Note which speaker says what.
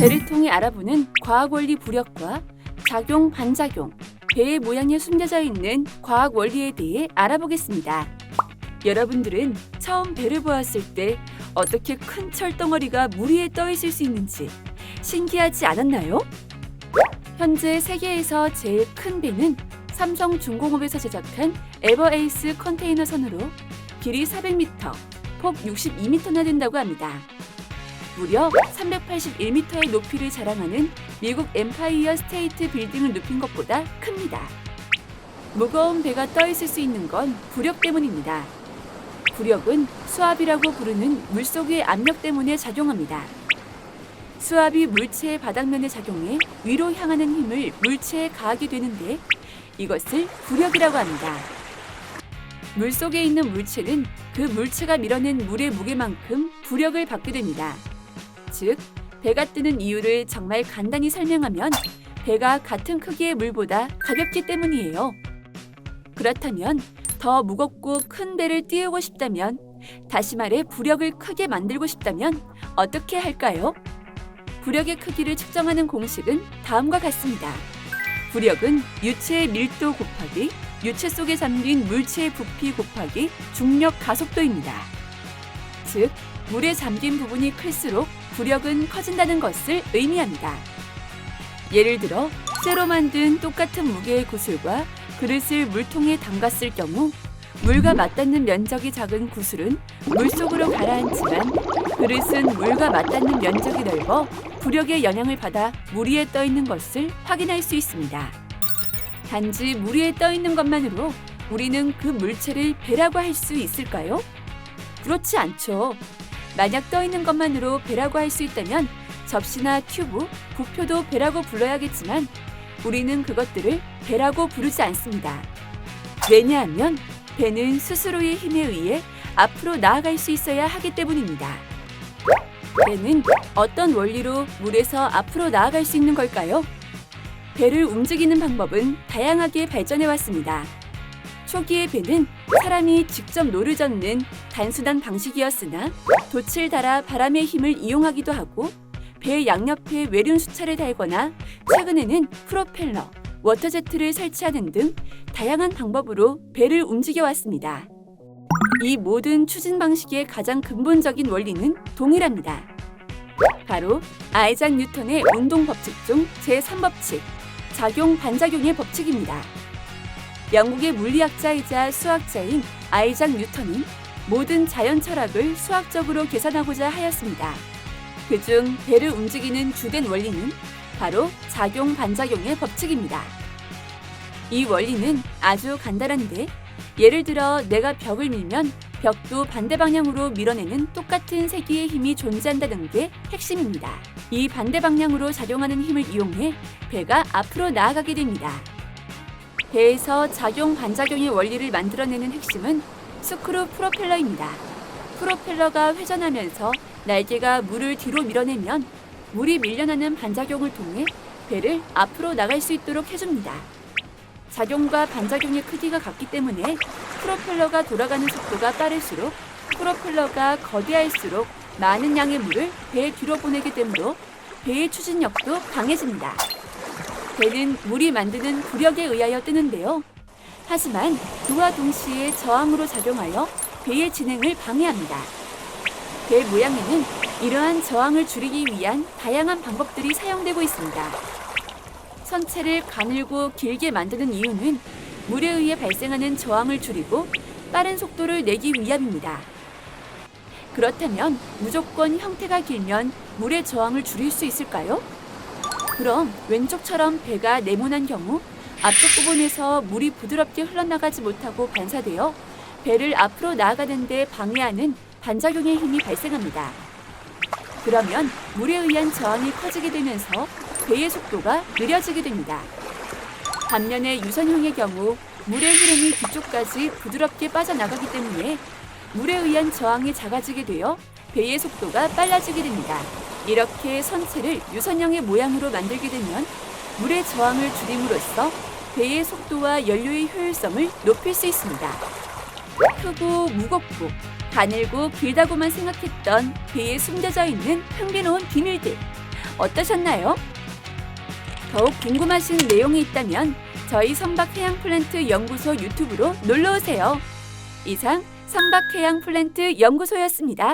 Speaker 1: 배를 통해 알아보는 과학 원리 부력과 작용 반작용, 배의 모양에 숨겨져 있는 과학 원리에 대해 알아보겠습니다. 여러분들은 처음 배를 보았을 때 어떻게 큰 철덩어리가 물 위에 떠 있을 수 있는지 신기하지 않았나요? 현재 세계에서 제일 큰 배는 삼성 중공업에서 제작한 에버에이스 컨테이너 선으로 길이 400m, 폭 62m나 된다고 합니다. 무려 381m의 높이를 자랑하는 미국 엠파이어 스테이트 빌딩을 눕힌 것보다 큽니다. 무거운 배가 떠 있을 수 있는 건 부력 때문입니다. 부력은 수압이라고 부르는 물속의 압력 때문에 작용합니다. 수압이 물체의 바닥면에 작용해 위로 향하는 힘을 물체에 가하게 되는데 이것을 부력이라고 합니다. 물 속에 있는 물체는 그 물체가 밀어낸 물의 무게만큼 부력을 받게 됩니다. 즉, 배가 뜨는 이유를 정말 간단히 설명하면 배가 같은 크기의 물보다 가볍기 때문이에요. 그렇다면 더 무겁고 큰 배를 띄우고 싶다면 다시 말해 부력을 크게 만들고 싶다면 어떻게 할까요? 부력의 크기를 측정하는 공식은 다음과 같습니다. 부력은 유체의 밀도 곱하기 유체 속에 잠긴 물체의 부피 곱하기 중력 가속도입니다. 즉, 물에 잠긴 부분이 클수록 부력은 커진다는 것을 의미합니다. 예를 들어, 쇠로 만든 똑같은 무게의 구슬과 그릇을 물통에 담갔을 경우 물과 맞닿는 면적이 작은 구슬은 물속으로 가라앉지만 그릇은 물과 맞닿는 면적이 넓어 부력의 영향을 받아 물 위에 떠 있는 것을 확인할 수 있습니다. 단지 물 위에 떠 있는 것만으로 우리는 그 물체를 배라고 할 수 있을까요? 그렇지 않죠. 만약 떠 있는 것만으로 배라고 할 수 있다면 접시나 튜브, 부표도 배라고 불러야겠지만 우리는 그것들을 배라고 부르지 않습니다. 왜냐하면 배는 스스로의 힘에 의해 앞으로 나아갈 수 있어야 하기 때문입니다. 배는 어떤 원리로 물에서 앞으로 나아갈 수 있는 걸까요? 배를 움직이는 방법은 다양하게 발전해 왔습니다. 초기의 배는 사람이 직접 노를 젓는 단순한 방식이었으나 돛을 달아 바람의 힘을 이용하기도 하고 배 양옆에 외륜 수차를 달거나 최근에는 프로펠러, 워터제트를 설치하는 등 다양한 방법으로 배를 움직여 왔습니다. 이 모든 추진 방식의 가장 근본적인 원리는 동일합니다. 바로 아이작 뉴턴의 운동 법칙 중 제3법칙, 작용 반작용의 법칙입니다. 영국의 물리학자이자 수학자인 아이작 뉴턴은 모든 자연 철학을 수학적으로 계산하고자 하였습니다. 그중 배를 움직이는 주된 원리는 바로 작용 반작용의 법칙입니다. 이 원리는 아주 간단한데 예를 들어 내가 벽을 밀면 벽도 반대 방향으로 밀어내는 똑같은 세기의 힘이 존재한다는 게 핵심입니다. 이 반대 방향으로 작용하는 힘을 이용해 배가 앞으로 나아가게 됩니다. 배에서 작용 반작용의 원리를 만들어내는 핵심은 스크루 프로펠러입니다. 프로펠러가 회전하면서 날개가 물을 뒤로 밀어내면 물이 밀려나는 반작용을 통해 배를 앞으로 나갈 수 있도록 해줍니다. 작용과 반작용의 크기가 같기 때문에 프로펠러가 돌아가는 속도가 빠를수록 프로펠러가 거대할수록 많은 양의 물을 배 뒤로 보내게 되므로 배의 추진력도 강해집니다. 배는 물이 만드는 부력에 의하여 뜨는데요. 하지만 그와 동시에 저항으로 작용하여 배의 진행을 방해합니다. 배 모양에는 이러한 저항을 줄이기 위한 다양한 방법들이 사용되고 있습니다. 선체를 가늘고 길게 만드는 이유는 물에 의해 발생하는 저항을 줄이고 빠른 속도를 내기 위함입니다. 그렇다면 무조건 형태가 길면 물의 저항을 줄일 수 있을까요? 그럼 왼쪽처럼 배가 네모난 경우 앞쪽 부분에서 물이 부드럽게 흘러나가지 못하고 반사되어 배를 앞으로 나아가는데 방해하는 반작용의 힘이 발생합니다. 그러면 물에 의한 저항이 커지게 되면서 배의 속도가 느려지게 됩니다. 반면에 유선형의 경우 물의 흐름이 뒤쪽까지 부드럽게 빠져나가기 때문에 물에 의한 저항이 작아지게 되어 배의 속도가 빨라지게 됩니다. 이렇게 선체를 유선형의 모양으로 만들게 되면 물의 저항을 줄임으로써 배의 속도와 연료의 효율성을 높일 수 있습니다. 크고 무겁고 가늘고 길다고만 생각했던 배에 숨겨져 있는 흥미로운 비밀들 어떠셨나요? 더욱 궁금하신 내용이 있다면 저희 선박해양플랜트 연구소 유튜브로 놀러 오세요. 이상 선박해양플랜트 연구소였습니다.